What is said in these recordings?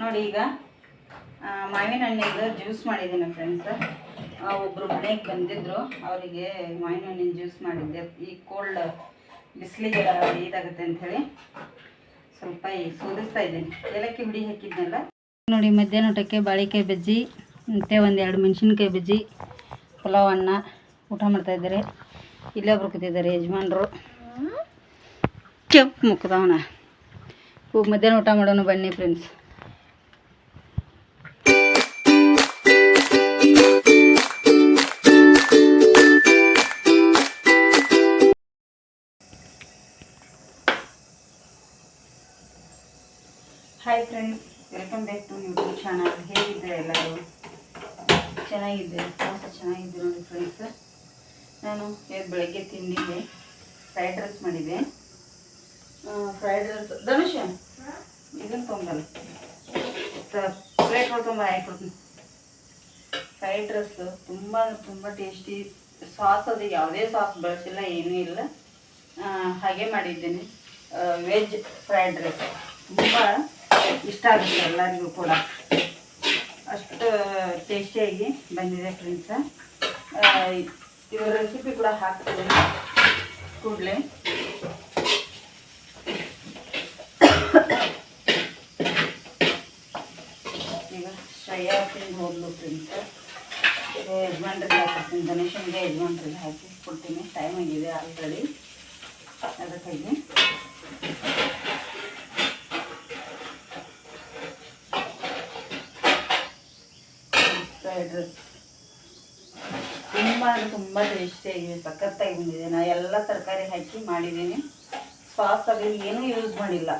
ನೋಡಿ ಈಗ ಮಾವಿನ ಹಣ್ಣಿಂದು ಜ್ಯೂಸ್ ಮಾಡಿದ್ದೀನಿ ಫ್ರೆಂಡ್ಸ್ ಒಬ್ಬರು ಮನೆಗೆ ಬಂದಿದ್ರು ಅವರಿಗೆ ಮಾವಿನ ಹಣ್ಣಿನ ಜ್ಯೂಸ್ ಮಾಡಿದ್ದೆ. ಈ ಕೋಲ್ಡ್ ಬಿಸಿಲಿಗೆ ಇದಾಗುತ್ತೆ ಅಂಥೇಳಿ ಸ್ವಲ್ಪ ಈಗ ಸೋದಿಸ್ತಾ ಇದ್ದೀನಿ. ಏಲಕ್ಕಿ ಹುಡಿ ಹಾಕಿದ್ನಲ್ಲ? ನೋಡಿ ಮಧ್ಯಾಹ್ನ ಊಟಕ್ಕೆ ಬಾಳೆಕಾಯಿ ಬಜ್ಜಿ ಮತ್ತು ಒಂದು ಎರಡು ಮೆಣಸಿನ್ಕಾಯಿ ಬಜ್ಜಿ ಪಲಾವ್ ಅನ್ನ ಊಟ ಮಾಡ್ತಾ ಇದ್ದಾರೆ. ಇಲ್ಲೇ ಒಬ್ರು ಕೂತಿದ್ದಾರೆ ಯಜಮಾನ್ರು. ಕೆಂಪು ಮುಖದವನ. ಮಧ್ಯಾಹ್ನ ಊಟ ಮಾಡೋಣ ಬನ್ನಿ ಫ್ರೆಂಡ್ಸ್ ಫ್ರೈಡ್ ರೈಸ್ ಮಾಡಿದೆ. ಫ್ರೈಡ್ ರೈಸ್ ಧನುಷ? ಇದನ್ನು ತೊಗೊಂಬಲ್ಲ ಪ್ಲೇಟ್ ತುಂಬ ಹಾಕ್ಬಿಡ್ತೀನಿ ಫ್ರೈಡ್ ರೈಸ್ ತುಂಬ ತುಂಬ ಟೇಸ್ಟಿ ಸಾಸ್ ಅದು ಯಾವುದೇ ಸಾಸ್ ಬಳಸಿಲ್ಲ, ಏನೂ ಇಲ್ಲ. ಹಾಗೆ ಮಾಡಿದ್ದೀನಿ. ವೆಜ್ ಫ್ರೈಡ್ ರೈಸ್ ತುಂಬ ಇಷ್ಟ ಆಗುತ್ತೆ ಎಲ್ಲರಿಗೂ ಕೂಡ. ಅಷ್ಟು ಟೇಸ್ಟಿಯಾಗಿ ಬಂದಿದೆ ಫ್ರೆಂಡ್ಸ ಇವರ ರೆಸಿಪಿ ಕೂಡ ಹಾಕ್ತೀನಿ. ಕೂಡಲೇ. ಈಗ ಶ್ರೇಯಾ ತಿಂದು ಹೋದ್ಲು ಫ್ರೆಂಡ್ಸ್ ಯಜಮಾನ್ರಿಗೆ ಹಾಕಿರ್ತೀನಿ ಗಣೇಶನಿಗೆ ಯಜಮಾನ್ರಿಗೆ ಹಾಕಿ ಕೊಡ್ತೀನಿ. ಟೈಮ್ ಆಗಿದೆ ಆಲ್ರೆಡಿ ಅದಕ್ಕಾಗಿ ಫ್ರೈಡ್ ರೈಸ್ ತುಂಬ ಅಂದರೆ ತುಂಬ ಟೇಸ್ಟಿಯಾಗಿದೆ ಸಖತ್ತಾಗಿ ಬಂದಿದೆ ನಾ ಎಲ್ಲ ತರಕಾರಿ ಹಾಕಿ ಮಾಡಿದ್ದೀನಿ. ಸಾಸ್ ಆಗಲಿ ಏನೂ ಯೂಸ್ ಮಾಡಿಲ್ಲ.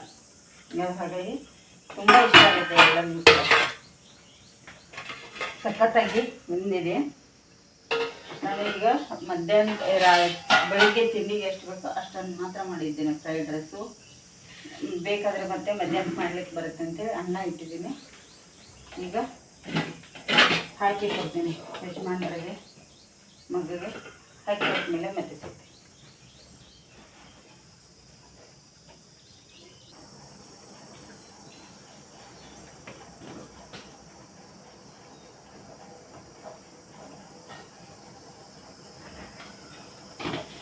ಹಾಗಾಗಿ ತುಂಬ ಇಷ್ಟ ಆಗುತ್ತೆ ಎಲ್ಲರಿಗೂ ಸಖತ್ತಾಗಿ ಬಂದಿದೆ. ನಾನು ಈಗ ಮಧ್ಯಾಹ್ನ ಬೆಳಿಗ್ಗೆ ತಿಂಡಿಗೆ ಎಷ್ಟು ಬೇಕೋ ಅಷ್ಟನ್ನು ಮಾತ್ರ ಮಾಡಿದ್ದೇನೆ ಫ್ರೈಡ್ ರೈಸು ಬೇಕಾದರೆ ಮತ್ತೆ ಮಧ್ಯಾಹ್ನ ಮಾಡ್ಲಿಕ್ಕೆ ಬರುತ್ತೆ ಅಂತೇಳಿ ಅನ್ನ ಇಟ್ಟಿದ್ದೀನಿ. ಈಗ ಹಾಕಿ ಕೊಡ್ತೀನಿ ಯಜಮಾನರಿಗೆ, ಮಗುಗೆ. ಹಾಕಿ ಕೊಟ್ಮೇಲೆ ಮತ್ತೆ ಸಿಗ್ತೀನಿ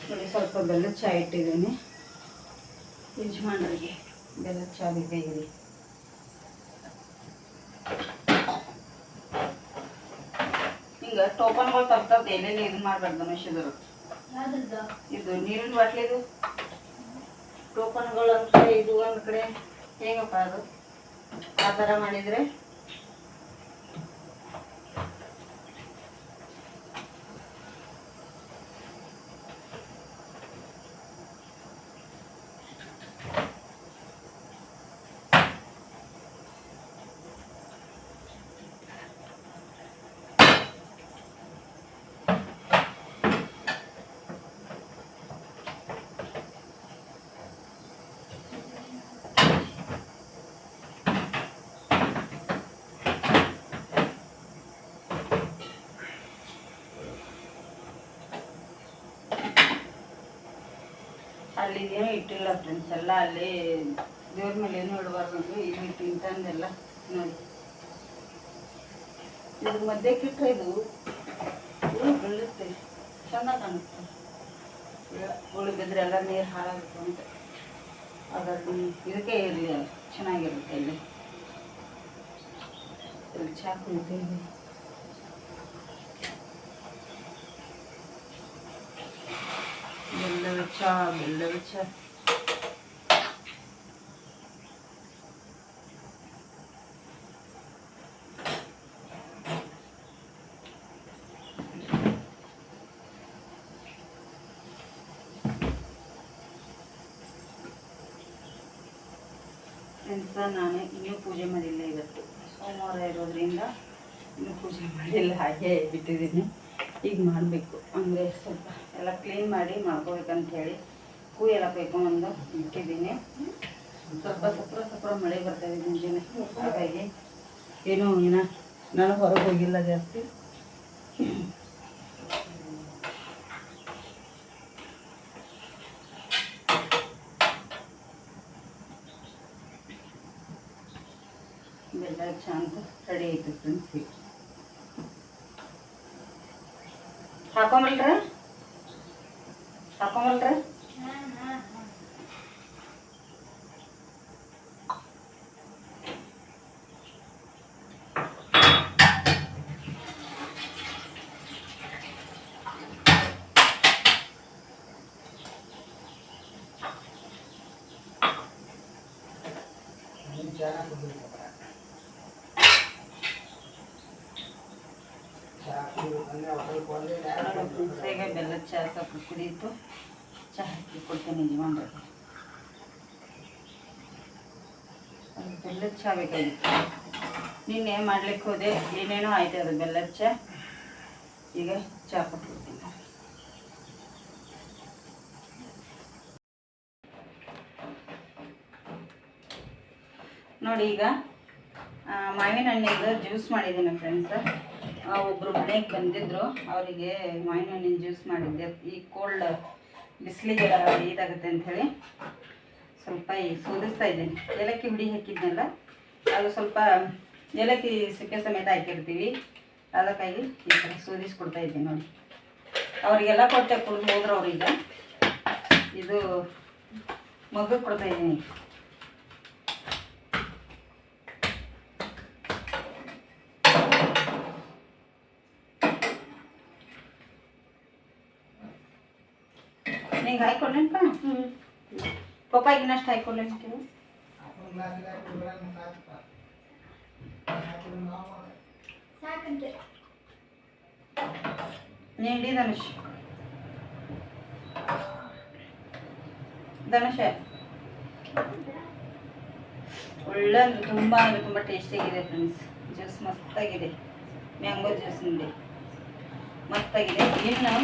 ನೋಡಿ ಸ್ವಲ್ಪ ಬೆಲ್ಲದ ಚಹಾ ಇಟ್ಟಿದ್ದೀನಿ. ಯಜಮಾನರಿಗೆ ಬೆಲ್ಲದ ಚಹಾ ಬೇಕಾಗಿದೆ ಹಿಂಗ ಟೋಪನ್ಗಳು ತರ್ತದ ಎಲ್ಲೆಲ್ಲಿ ಇದನ್ನ ಮಾಡ್ಬಾರ್ದು ಮನುಷ್ಯದರು ಇದು ನೀರಿನ ಬಾಟ್ಲಿ ಇದು. ಟೋಪನ್ಗಳು ಅಂತ ಇದು ಒಂದ್ ಕಡೆ. ಹೇಗಪ್ಪ ಅದು? ಆ ಥರ ಮಾಡಿದರೆ? ಅಲ್ಲಿ ಏನೂ ಇಟ್ಟಿಲ್ಲ ಫ್ರೆಂಡ್ಸ್ ಎಲ್ಲ ಅಲ್ಲಿ ದೇವ್ರ ಮೇಲೆ ಏನು ಇಡಬಾರ್ದು ಇದು ಇಟ್ಟು ಇಂತಂದೆಲ್ಲ ನೋಡಿ. ಇದು ಮಧ್ಯಕ್ಕೆ ಇಟ್ಟರೆ ಇದು. ಹೂ ಬೀಳುತ್ತೆ. ಚೆಂದ ಕಾಣುತ್ತೆ. ಉಳಿ ಬಿದ್ದರೆ ಎಲ್ಲ ನೀರು ಹಾಳಾಗುತ್ತೆ ಅಂತ. ಅದ್ರ ಇದಕ್ಕೆ ಇರಲಿ ಚೆನ್ನಾಗಿರುತ್ತೆ ಇಲ್ಲಿ. ಇದೆ ಕುಡಿತೀವಿ ಬೆಲ್ಲದ ಚಾ ಬೆಲ್ಲದ ಚಾ ನಾನು ಇನ್ನೂ ಪೂಜೆ ಮಾಡಿಲ್ಲ ಇವತ್ತು. ಸೋಮವಾರ ಇರೋದ್ರಿಂದ ಇನ್ನೂ ಪೂಜೆ ಮಾಡಿಲ್ಲ, ಹಾಗೆ ಬಿಟ್ಟಿದ್ದೀನಿ. ಈಗ ಮಾಡಬೇಕು. ಅಂದರೆ ಸ್ವಲ್ಪ ಎಲ್ಲ ಕ್ಲೀನ್ ಮಾಡಿ ಮಾಡ್ಕೋಬೇಕಂತ ಹೇಳಿ ಹೂ ಎಲ್ಲ ಕೊಯ್ಕೊಂಬಂದು ಇಟ್ಟಿದ್ದೀನಿ. ಸ್ವಲ್ಪ ಸಪ್ರ ಸಪ್ರ ಮಳೆ ಬರ್ತಾ ಇದೆ ಮುಂಜಾನೆ, ಹಾಗಾಗಿ ಏನು ಇನ್ನ ನಾನು ಹೊರಗೆ ಹೋಗಿಲ್ಲ ಜಾಸ್ತಿ. ಬೆಲ್ಲ ಚಂದ ರೆಡಿ ಆಯ್ತು ಫ್ರೆಂಡ್ಸ್ ಹಾಕೊಂಬಲ್ರ ಹಾಕೊಂಬಲ್ರ ಈಗ ಚಹಾ ಸ್ವಲ್ಪ ಕುದೀತು ಚಹಾ ಹಾಕಿ ಕೊಡ್ತೇನೆ ಯಜಮಾನ್ರಿಗೆ ಅದು ಬೆಲ್ಲದ ಚಹಾ ಬೇಕಾಗಿತ್ತು. ನಿನ್ನೆ ಮಾಡ್ಲಿಕ್ಕೆ ಹೋದೆ, ಏನೇನೋ ಆಯ್ತು ಅದು ಬೆಲ್ಲದ ಚಹಾ. ಈಗ ಚಹಾ ಕೊಟ್ಬಿಡ್ತೀನಿ ನೋಡಿ ಈಗ ಮಾವಿನ ಹಣ್ಣಿಂದ ಜ್ಯೂಸ್ ಮಾಡಿದ್ದೀನಿ ಫ್ರೆಂಡ್ಸ್ ಒಬ್ಬರು ಮನೆಗೆ ಬಂದಿದ್ದರು ಅವರಿಗೆ ಮಾವಿನ ಹಣ್ಣಿನ ಜ್ಯೂಸ್ ಮಾಡಿದ್ದೆ. ಈ ಕೋಲ್ಡ್ ಬಿಸಿಲಿಗೆ ಇದಾಗುತ್ತೆ ಅಂಥೇಳಿ. ಸ್ವಲ್ಪ ಈ ಸೋದಿಸ್ತಾ ಇದ್ದೀನಿ. ಏಲಕ್ಕಿ ಹುಡಿ ಹಾಕಿದ್ನಲ್ಲ, ಅದು ಸ್ವಲ್ಪ ಏಲಕ್ಕಿ ಸಿಕ್ಕೆ ಸಮೇತ ಹಾಕಿರ್ತೀವಿ. ಅದಕ್ಕಾಗಿ ಈ ಥರ ಸೋದಿಸ್ಕೊಡ್ತಾ ಇದ್ದೀನಿ ನೋಡಿ. ಅವರಿಗೆಲ್ಲ ಕೊಟ್ಟೆ ಕುಡಿದು ಹೋದ್ರೆ ಅವ್ರಿಗೆ. ಇದು ಮಗು ಕೊಡ್ತಾ ಇದ್ದೀನಿ. ನಿಂಗೆ ಹಾಕೊಡ್ಲೇನಪ್ಪ ಪಪ್ಪಾಗಿನಷ್ಟು ಹಾಕೊಡ್ಲೇನು ಕೆಲವು ನೀ ಹಿಡಿ ಧನುಷ್ ಧನುಷ ಒಳ್ಳೆ ಅಂದ್ರೆ ತುಂಬ ಅಂದರೆ ತುಂಬ ಟೇಸ್ಟಿಯಾಗಿದೆ ಫ್ರೆಂಡ್ಸ್ ಜ್ಯೂಸ್ ಮಸ್ತಾಗಿದೆ ಮ್ಯಾಂಗೋ ಜ್ಯೂಸ್ ನೋಡಿ ಮಸ್ತಾಗಿದೆ ಇನ್ನು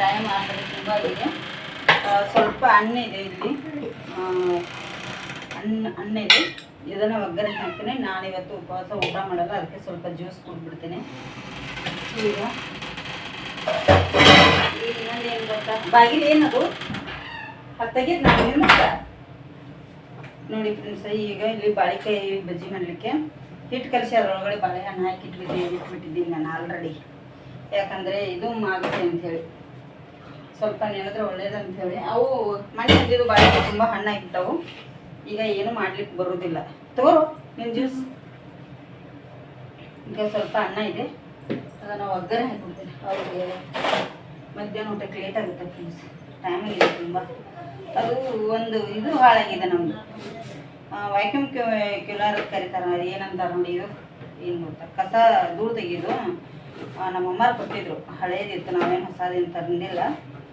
ಟೈಮ್ ಆದರೆ ತುಂಬ ಇದೆ ಆ, ಸ್ವಲ್ಪ ಹಣ್ಣಿದೆ ಇಲ್ಲಿ. ಅನ್ನ ಅನ್ನ ಹಣ್ಣಿದೆ ಇದನ್ನು ಒಗ್ಗರಣೆ ಹಾಕ್ತೀನಿ. ನಾನು ಇವತ್ತು ಉಪವಾಸ ಊಟ ಮಾಡಲ್ಲ, ಅದಕ್ಕೆ ಸ್ವಲ್ಪ ಜ್ಯೂಸ್ ಕುಡ್ಬಿಡ್ತೀನಿ ಈಗ ಇನ್ನೊಂದು ಏನು ಗೊತ್ತಾ? ಬಾಗಿಲು ಏನದು? ಅದು ನಾನು ಏನು ನೋಡಿ ಫ್ರೆಂಡ್ಸ್ ಈಗ ಇಲ್ಲಿ ಬಾಳೆಕಾಯಿ ಬಜ್ಜಿ ಮಾಡಲಿಕ್ಕೆ. ಹಿಟ್ಟು ಕಲಸಿ ಅದರೊಳಗಡೆ ಬಾಳೆಹಣ್ಣು ಹಾಕಿ ಇಟ್ಬಿಟ್ಟಿದ್ದೀನಿ ಇಟ್ಬಿಟ್ಟಿದ್ದೀನಿ ನಾನು ಆಲ್ರೆಡಿ ಯಾಕಂದರೆ ಇದು ಆಗುತ್ತೆ ಅಂಥೇಳಿ ಸ್ವಲ್ಪ ನೆನೆದ್ರೆ ಒಳ್ಳೇದಂತ ಹೇಳಿ ಅವು ಮಣ್ಣು ಇದ್ದಿದ್ದು ಬಾಳೆ ತುಂಬ ಹಣ್ಣಾಗಿಬಿಟ್ಟವು ಈಗ ಏನು ಮಾಡ್ಲಿಕ್ಕೆ ಬರೋದಿಲ್ಲ. ತಗೋರು ನಿನ್ನ ಜ್ಯೂಸ್. ಈಗ ಸ್ವಲ್ಪ ಅನ್ನ ಇದೆ. ಅದನ್ನು ಒಗ್ಗರಣೆ ಹಾಕ್ಬಿಡ್ತೀನಿ. ಅವ್ರಿಗೆ ಮಧ್ಯಾಹ್ನ ಊಟಕ್ಕೆ ಲೇಟ್ ಆಗುತ್ತೆ ಫ್ರೆಂಡ್ಸ್ ಟೈಮ್ ಇದೆ ತುಂಬ. ಅದು ಒಂದು ಇದು ಹಾಳಾಗಿದೆ ನಮ್ಮದು ವ್ಯಾಕ್ಯೂಮ್ ಕ್ಯೂಲರ್ ಕರೀತಾರೆ. ಅದು ಏನಂತಾರೆ ನೋಡಿ ಇದು? ಏನು ಗೊತ್ತಾ? ಕಸ ಧೂಳು ತೆಗೆಯೋದು. ಆ, ನಮ್ಮ ಅಮ್ಮಾರು ಕೊಟ್ಟಿದ್ರು. ಹಳೇದಿತ್ತು ನಾವೇನು ಹೊಸದೇನು ತಂದಿಲ್ಲ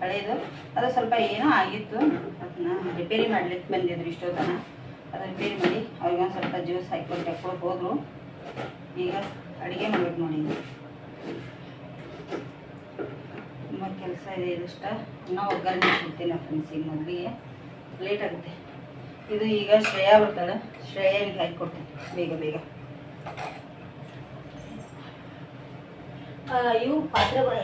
ಹಳೇದು. ಅದು ಸ್ವಲ್ಪ ಏನೋ ಆಗಿತ್ತು. ಅದನ್ನ ರಿಪೇರಿ ಮಾಡ್ಲಿಕ್ಕೆ ಬಂದಿದ್ರು ಇಷ್ಟೊತ್ತನ ಅದು ರಿಪೇರಿ ಮಾಡಿ ಅವ್ರಿಗೆ ಒಂದು ಸ್ವಲ್ಪ ಜ್ಯೂಸ್ ಹಾಕೊಂಡು ತಕ್ಕೊಂಡು ಹೋದ್ರು. ಈಗ ಅಡುಗೆ ಮಾಡ್ಬೇಕು ನೋಡಿ. ತುಂಬ ಕೆಲಸ ಇದೆ ಇದಿಷ್ಟ. ಇನ್ನೂ ಒಗ್ಗರಣೆ ಸಿಗ್ತೀನಿ ಫ್ರೆಂಡ್ಸ್ ಈಗ ಮೊದಲಿಗೆ ಲೇಟ್ ಆಗುತ್ತೆ. ಇದು ಈಗ ಶ್ರೇಯಾ ಬರ್ತಾಳೆ. ಶ್ರೇಯಾನಿಗೆ ಹಾಕಿ ಕೊಡ್ತೀನಿ ಬೇಗ ಬೇಗ. ಇವು ಪಾತ್ರೆಗಳು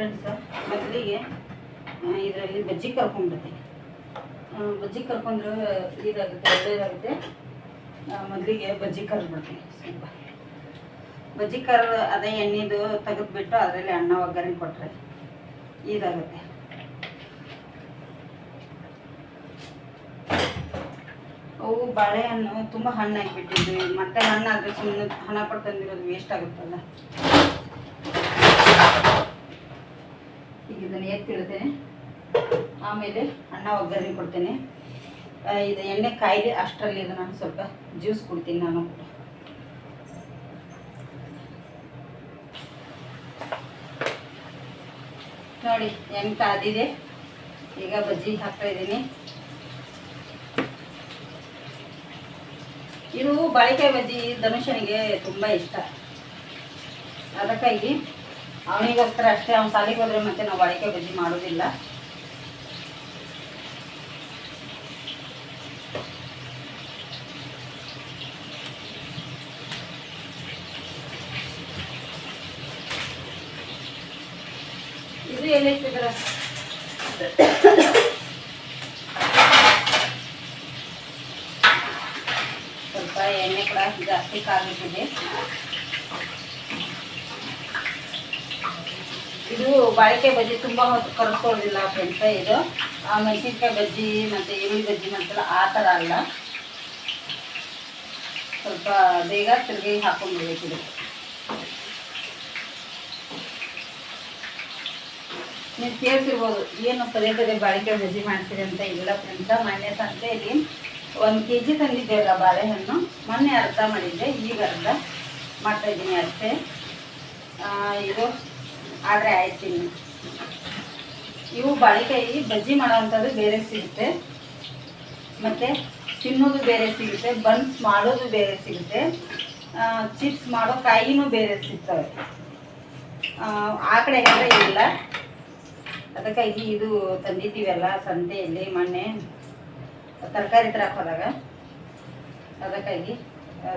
ಫ್ರೆಂಡ್ಸ್ ಮೊದಲಿಗೆ ಇದರಲ್ಲಿ ಬಜ್ಜಿ ಕರ್ಕೊಂಡ್ಬಿಡ್ತೀನಿ ಬಜ್ಜಿ ಕರ್ಕೊಂಡ್ರೆ ಇದಾಗುತ್ತೆ ಒಳ್ಳೆಯದಾಗುತ್ತೆ ಮೊದಲಿಗೆ ಬಜ್ಜಿ ಕರ್ಬಿಡ್ತೀನಿ ಸ್ವಲ್ಪ. ಬಜ್ಜಿ ಕರ್ ಅದೇ ಎಣ್ಣೆದು ತೆಗೆದುಬಿಟ್ಟು ಅದರಲ್ಲಿ ಅನ್ನ ಒಗ್ಗರಣೆ ಕೊಟ್ಟರೆ ಇದಾಗುತ್ತೆ. ಅವು ಬಾಳೆಹಣ್ಣು ತುಂಬ ಹಣ್ಣಾಗಿಬಿಟ್ಟಿದ್ವಿ. ಮತ್ತೆ ಹಣ್ಣಾದರೆ ಸುಮ್ಮನೆ ಹಣ ಕೊಟ್ಟು ವೇಸ್ಟ್ ಆಗುತ್ತಲ್ಲ. ಇದನ್ನು ಎತ್ತಿಡ್ತೇನೆ. ಆಮೇಲೆ ಅನ್ನ ಒಗ್ಗರಣೆ ಕೊಡ್ತೇನೆ. ಇದು ಎಣ್ಣೆ ಕಾಯಿದೆ ಅಷ್ಟರಲ್ಲಿ ಇದು ನಾನು ಸ್ವಲ್ಪ ಜ್ಯೂಸ್ ಕೊಡ್ತೀನಿ ನಾನು. ಕೂಡ ನೋಡಿ, ಎಣ್ಣೆ ಕಾದಿದೆ ಈಗ ಬಜ್ಜಿ ಹಾಕ್ತಾ ಇದ್ದೀನಿ. ಇದು ಬಾಳಿಕಾಯಿ ಬಜ್ಜಿ ಧನುಷನಿಗೆ ತುಂಬ ಇಷ್ಟ. ಅದಕ್ಕಾಗಿ ಅವನಿಗೋಸ್ಕರ ಅಷ್ಟೇ ಅವ್ನು ಸಾಲಿಗೆ ಹೋದ್ರೆ ಮತ್ತೆ ನಾವು ಅಡಿಕೆ ಬಜ್ಜಿ ಮಾಡೋದಿಲ್ಲ. ಇದು ಎಲ್ಲಿ ಸ್ವಲ್ಪ ಎಣ್ಣೆ ಕೂಡ ಜಾಸ್ತಿ ಕಾಲಿಟ್ಟಿದೆ. ಇದು ಬಾಳಿಕೆ ಬಜ್ಜಿ ತುಂಬ ಹೊತ್ತು ಕರ್ಸ್ಕೊಳ್ಳೋದಿಲ್ಲ ಫ್ರೆಂಡ್ಸ ಇದು. ಆ ಮೆಣಸಿನ್ಕಾಯಿ ಬಜ್ಜಿ ಮತ್ತು ಈರುಳ್ಳಿ ಬಜ್ಜಿ ಮಾಡ್ತಲ್ಲ ಆ ಥರ ಅಲ್ಲ. ಸ್ವಲ್ಪ ಬೇಗ ತಿರುಗಿ ಹಾಕೊಂಡ್ಬಿಡ್ಬೇಕು ಇದು ನೀವು ಕೇಳ್ತಿರ್ಬೋದು, ಏನು ಪದೇ ಪದೇ ಬಾಳಿಕೆ ಬಜ್ಜಿ ಮಾಡ್ತೀರಿ ಅಂತ ಇಲ್ಲ ಫ್ರೆಂಡ್ಸ ಮೊನ್ನೆ ಸಂತೆಯಲ್ಲಿ ಒಂದು ಕೆ ಜಿ ತಂದಿದ್ದೇವಲ್ಲ ಬಾಳೆಹಣ್ಣು. ಮೊನ್ನೆ ಅರ್ಧ ಮಾಡಿದ್ದೆ, ಈಗ ಅರ್ಧ ಮಾಡ್ತಾಯಿದ್ದೀನಿ ಅಷ್ಟೇ. ಇದು ಆದರೆ ಆಯ್ತು ಇವು ಬಾಳೆಕಾಯಿ ಬಜ್ಜಿ ಮಾಡೋವಂಥದ್ದು ಬೇರೆ ಸಿಗುತ್ತೆ. ಮತ್ತು ತಿನ್ನೋದು ಬೇರೆ ಸಿಗುತ್ತೆ ಬನ್ಸ್ ಮಾಡೋದು ಬೇರೆ ಸಿಗುತ್ತೆ ಚಿಪ್ಸ್ ಮಾಡೋ ಕಾಯಿನೂ ಬೇರೆ ಸಿಗ್ತವೆ. ಆ, ಕಡೆ ಎಲ್ಲ ಇಲ್ಲ. ಅದಕ್ಕಾಗಿ ಇದು ತಂದಿದ್ದೀವಲ್ಲ ಸಂತೆಯಲ್ಲಿ ಮೊನ್ನೆ ತರಕಾರಿ ತರಕ್ಕೆ ಹೋದಾಗ ಅದಕ್ಕಾಗಿ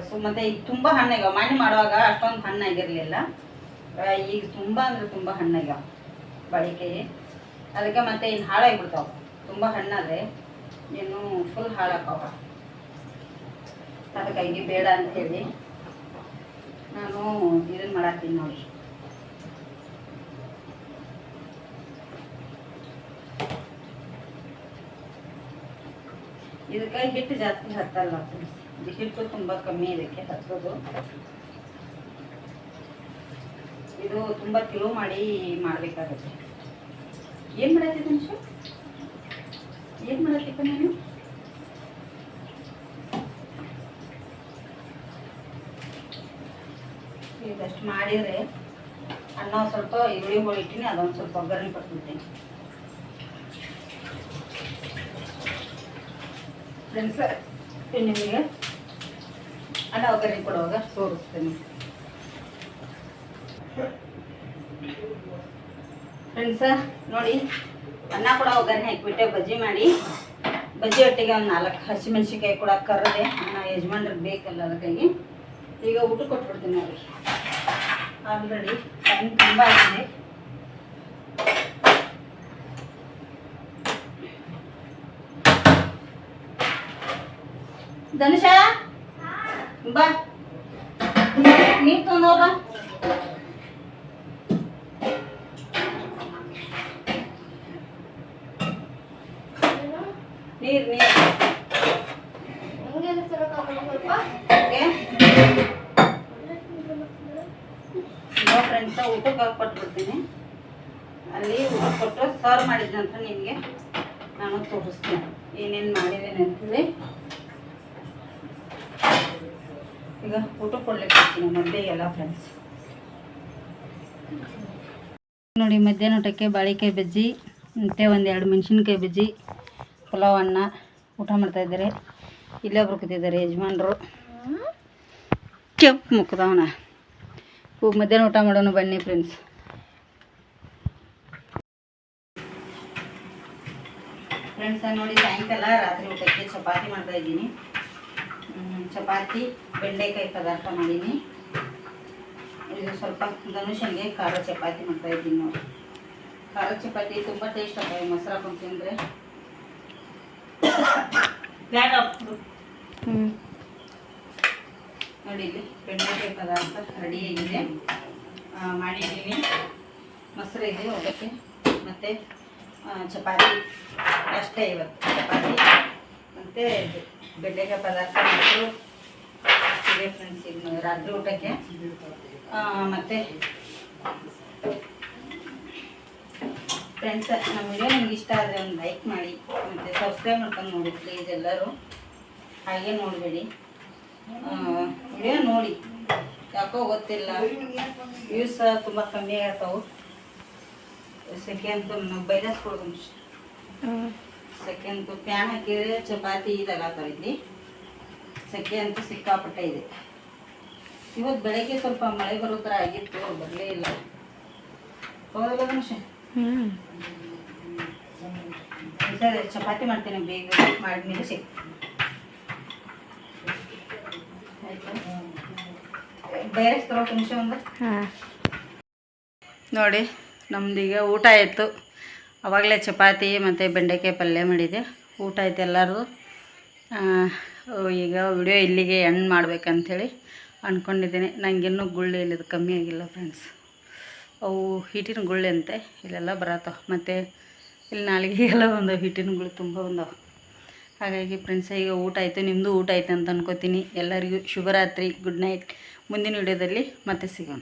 ಸೊ ಮತ್ತು ಈಗ ತುಂಬ ಹಣ್ಣಾಗ್ಯಾವ ಮನೆ ಮಾಡುವಾಗ ಅಷ್ಟೊಂದು ಹಣ್ಣಾಗಿರಲಿಲ್ಲ ಈಗ ತುಂಬ ಅಂದರೆ ತುಂಬ ಹಣ್ಣಾಗ ಬಾಳಿಕೆ. ಅದಕ್ಕೆ ಮತ್ತೆ ಇನ್ನು ಹಾಳಾಗಿಬಿಡ್ತಾವೆ. ತುಂಬ ಹಣ್ಣಾದರೆ ಇನ್ನು ಫುಲ್ ಹಾಳಾಕವ ಅದಕ್ಕಾಗಿ ಬೇಡ ಅಂತ ಹೇಳಿ ನಾನು ಇದನ್ನು ಮಾಡಾಕ್ತೀನಿ ನೋಡಿ. ಇದಕ್ಕೆ ಹಿಟ್ಟು ಜಾಸ್ತಿ ಹತ್ತಲ್ಲ ಹಿಟ್ಟು ತುಂಬ ಕಮ್ಮಿ ಇದಕ್ಕೆ ಹತ್ತೋದು. ಇದು ತುಂಬ ಕಿಲೋ ಮಾಡಿ ಮಾಡಬೇಕಾಗುತ್ತೆ. ಏನು ಮಾಡತ್ತಿದ್ದ ನಿಮಿಷ ಏನು ಮಾಡತ್ತಿಪ್ಪ ನೀನು ಇದಷ್ಟು ಮಾಡಿದರೆ ಅನ್ನ ಸ್ವಲ್ಪ ಈರುಳ್ಳಿ ಹೋಳಿ ಇಟ್ಟಿನಿ, ಅದೊಂದು ಸ್ವಲ್ಪ ಒಗ್ಗರಣೆ ಕೊಟ್ಬಿಡ್ತೀನಿ. ಫ್ರೆಂಡ್ಸ್ ನಿಮಗೆ ಅನ್ನ ಒಗ್ಗರಣೆ ಕೊಡುವಾಗ ತೋರಿಸ್ತೀನಿ. ಫ್ರೆಂಡ್ಸ ನೋಡಿ, ಅನ್ನ ಕೂಡ ಒಗ್ಗರಣೆ ಹಾಕಿಬಿಟ್ಟೆ ಬಜ್ಜಿ ಮಾಡಿ. ಬಜ್ಜಿ ಒಟ್ಟಿಗೆ ಒಂದು ನಾಲ್ಕು ಹಸಿಮೆಣ್ಸಿನ್ಕಾಯಿ ಕೂಡ ಕರದೆ ಅನ್ನ ಯಜಮಾನ್ರಿಗೆ ಬೇಕಲ್ಲ ಅದಕ್ಕಾಗಿ. ಈಗ ಊಟ ಕೊಟ್ಬಿಡ್ತೀನಿ ನೋಡಿ. ಆಲ್ರೆಡಿ ಟೈಮ್ ತುಂಬ ಆಗಿದೆ. ಧನುಷ, ಬಾ. ನೀರು ತೊಗೊಂಡೋಗ ಸರ್ವ್ ಮಾಡಿದ ನಂತರ ನಿಮಗೆ ನಾನು ತೋರಿಸ್ತೀನಿ. ಏನೇನು ಮಾಡಿದ್ದೇನೆ ಅಂತೇಳಿ. ಈಗ ಊಟ ಕೊಡ್ಲಿಕ್ಕೆ ಹೋಗ್ತೀನಿ ಮಧ್ಯೆಗೆಲ್ಲ ಫ್ರೆಂಡ್ಸ್ ನೋಡಿ ಮಧ್ಯಾಹ್ನ ಊಟಕ್ಕೆ ಬಾಳೆಕಾಯಿ ಬಜ್ಜಿ, ಮತ್ತು ಒಂದೆರಡು ಮೆಣಸಿನ್ಕಾಯಿ ಬಜ್ಜಿ, ಪಲಾವ್ ಅನ್ನ, ಊಟ ಮಾಡ್ತಾಯಿದ್ದಾರೆ ಇಲ್ಲೇ ಒಬ್ರು ಕೂತಿದ್ದಾರೆ ಯಜಮಾನ್ರು. ಕೆಂಪು ಮುಖದವನ. ಹೋಗಿ ಮಧ್ಯಾಹ್ನ ಊಟ ಮಾಡೋಣ ಬನ್ನಿ ಫ್ರೆಂಡ್ಸ್ ಫ್ರೆಂಡ್ಸ್ ನೋಡಿ ಸಾಯಂಕಾಲ ರಾತ್ರಿ ಊಟಕ್ಕೆ ಚಪಾತಿ ಮಾಡ್ತಾ ಇದ್ದೀನಿ. ಚಪಾತಿ ಬೆಂಡೆಕಾಯಿ ಪದಾರ್ಥ ಮಾಡೀನಿ. ಇದು ಸ್ವಲ್ಪ ಧನುಷನ್ಗೆ ಖಾರ ಚಪಾತಿ ಮಾಡ್ತಾ ಇದ್ದೀನಿ ನೋಡಿ. ಖಾರ ಚಪಾತಿ ತುಂಬ ಟೇಸ್ಟ್ ಆಗ್ತದೆ ಮೊಸರು ಹಾಕೊಂಡು ತಿಂದರೆ. ನೋಡಿ ಇಲ್ಲಿ ಬೆಂಡೆಕಾಯಿ ಪದಾರ್ಥ ರೆಡಿಯಾಗಿದೆ ಮಾಡಿದ್ದೀನಿ. ಮೊಸರು ಇದೆ ಒಗ್ಗಕ್ಕೆ ಮತ್ತು ಚಪಾತಿ. ಅಷ್ಟೇ ಇವತ್ತು ಚಪಾತಿ. ಮತ್ತು ಬೆಂಡೆಕಾಯಿ ಪದಾರ್ಥ ಮೊಸರು ಇದೆ ಫ್ರೆಂಡ್ಸ್ ಇದು ರಾತ್ರಿ ಊಟಕ್ಕೆ. ಮತ್ತು ಮತ್ತೆ ಫ್ರೆಂಡ್ಸ್ ನಮ್ಮ ವಿಡಿಯೋ ನಿಮ್ಗೆ ಇಷ್ಟ ಆದರೆ ಒಂದು ಲೈಕ್ ಮಾಡಿ, ಮತ್ತು ಸಬ್ಸ್ಕ್ರೈಬ್ ಮಾಡ್ಕೊಂಡು ನೋಡಿ ಪ್ಲೀಸ್ ಎಲ್ಲರೂ. ಹಾಗೆ ನೋಡಬೇಡಿ. ವಿಡಿಯೋ ನೋಡಿ. ಯಾಕೋ ಗೊತ್ತಿಲ್ಲ. ವ್ಯೂಸ್ ತುಂಬ ಕಮ್ಮಿ ಆಗ್ತಾವೆ. ಸೆಕೆಂಡ್ ನಾವು ಸೆಕೆ ಸೆಕೆಂಡ್ ಪ್ಯಾನ್ ಹಾಕಿದ್ರೆ ಚಪಾತಿ ಇದಾಗತ್ತಾವ ಇಲ್ಲಿ. ಸೆಕೆ ಅಂತೂ ಸಿಕ್ಕಾಪಟ್ಟೆ ಇದೆ. ಇವತ್ತು ಬೆಳಗ್ಗೆ ಸ್ವಲ್ಪ ಮಳೆ ಬರೋ ಥರ ಆಗಿತ್ತು ಬರಲೇ ಇಲ್ಲ. ಹೌದಲ್ಲ ಸರಿ ಚಪಾತಿ ಮಾಡ್ತೀನಿ ಬೇಗ ಮಾಡಿದ್ಮೇಲೆ ಸಿಕ್ ಬೇರೆ ತರೋ ನಿಮಿಷ ಒಂದು ನೋಡಿ. ನಮ್ದೀಗ ಊಟ ಆಯಿತು. ಆವಾಗಲೇ ಚಪಾತಿ ಮತ್ತು ಬೆಂಡೆಕಾಯಿ ಪಲ್ಯ ಮಾಡಿದೆ. ಊಟ ಆಯ್ತು ಎಲ್ಲರದು. ಈಗ ವಿಡಿಯೋ ಇಲ್ಲಿಗೆ ಎಂಡ್ ಮಾಡ್ಬೇಕಂಥೇಳಿ ಅಂದ್ಕೊಂಡಿದ್ದೀನಿ ನನಗಿನ್ನೂ ಗುಳ್ಳೆ ಇಲ್ಲಿದು ಕಮ್ಮಿ ಆಗಿಲ್ಲ ಫ್ರೆಂಡ್ಸ್ ಅವು ಹಿಟ್ಟಿನ ಗುಳ್ಳೆ ಅಂತೆ, ಇಲ್ಲೆಲ್ಲ ಬರತ್ತವ. ಮತ್ತು ಇಲ್ಲಿ ನಾಲಿಗೆಗೆಲ್ಲ ಒಂದು ಹಿಟ್ಟಿನ ಗುಳ್ಳೆ ತುಂಬ ಬಂದವು. ಹಾಗಾಗಿ ಫ್ರೆಂಡ್ಸ್ ಈಗ ಊಟ ಆಯಿತು. ನಿಮ್ಮದು ಊಟ ಆಯ್ತು ಅಂತ ಅನ್ಕೋತೀನಿ. ಎಲ್ಲರಿಗೂ ಶುಭರಾತ್ರಿ ಗುಡ್ ನೈಟ್ ಮುಂದಿನ ವಿಡಿಯೋದಲ್ಲಿ ಮತ್ತೆ ಸಿಗೋಣ.